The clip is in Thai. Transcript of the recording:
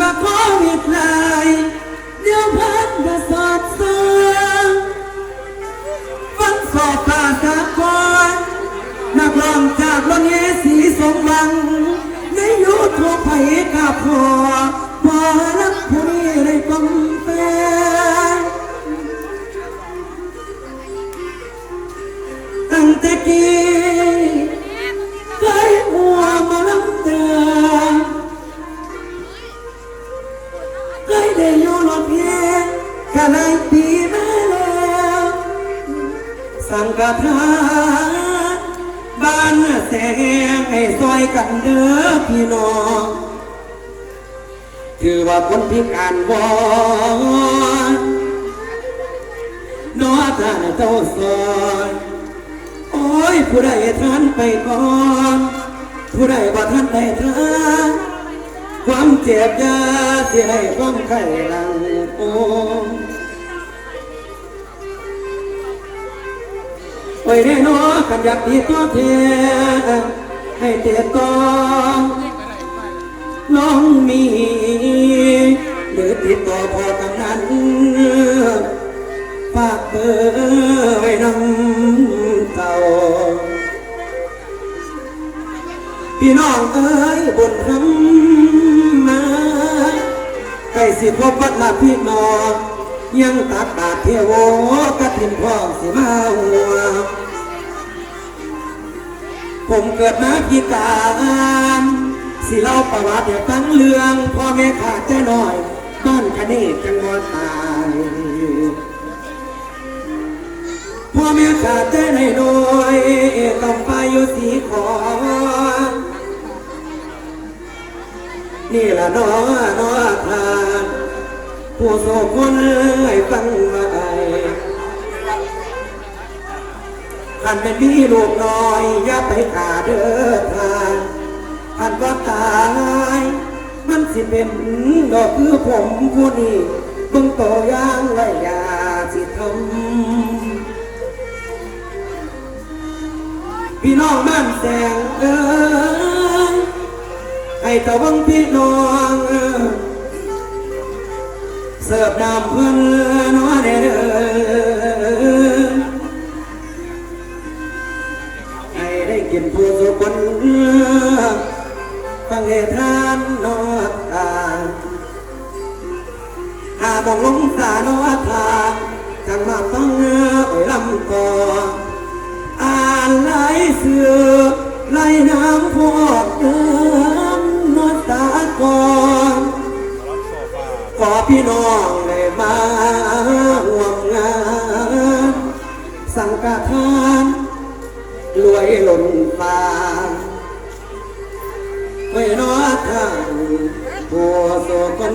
ว่าโควิดหลายเดี๋ยวพันจะสอดส่องฟังสอบตาสากรนักร้องจากรถเอสีสมหวัง ในยูทูบไผ่กับพ่อพอรักผู้นี้เลยกงแฟนตั้งแต่กี้ ได้อยู่รถเพียงแค่หลายปีมาแล้วสังกัดทานบ้านแสงให้ซอยกันเด้อพี่น้องถือว่าคนพิการวอนน้อท่านเจ้าสอนโอ้ยผู้ใดท่านไปก่อน ผู้ใดว่ท่านได้ทาน ความเจ็บยาเสียให้ความไข้หลังโอ้โอ้ยแน่นอกันอยากดีตัวเทให้เตียตองน้องมีหรือติดต่อพอกำนันฝากเบอร์ไว้น้ำเต่าพี่น้องเอ้ยบนทำมา ล้สิพบวัดลาพี่น้องยังตักบาทเทโวกระถิ่นพ่อสิมาหัว ผมเกิดมาพิการสิเล่าประวัติให้ฟังเรื่องพ่อแม่ขาดใจหน่อยบ้านคะเนจังหวัดตายพ่อแม่ขาดใจในโดยต้องไปอยู่สีขอ นี่ละน้อน้อทานผู้โสคนให้ฟังไว้ท่านเป็นพี่ลูกน้อยอย่าไปขาเด้อทานท่านว่าตาย มันสิเป็นดอกคือผมผู้นี้เบิ่งตัวอย่างไว้อย่าสิทำพี่น้องบ้านแสงเอ้ยให้ ตะวังพี่น้องเสิร์ฟน้ำเพื่อนน้อเด้อให้ได้กินผู้สุคนฟังเหตุทานนอตาหาบองลงสานอทางจังมาฟังเอ่ยลำกออ่านไหลเสือไหลน้ำพอ พี่น้องเลยมาห่วงงาน สังฆทานรวยหล่นฟ้าไว้นอทางผู้โสคน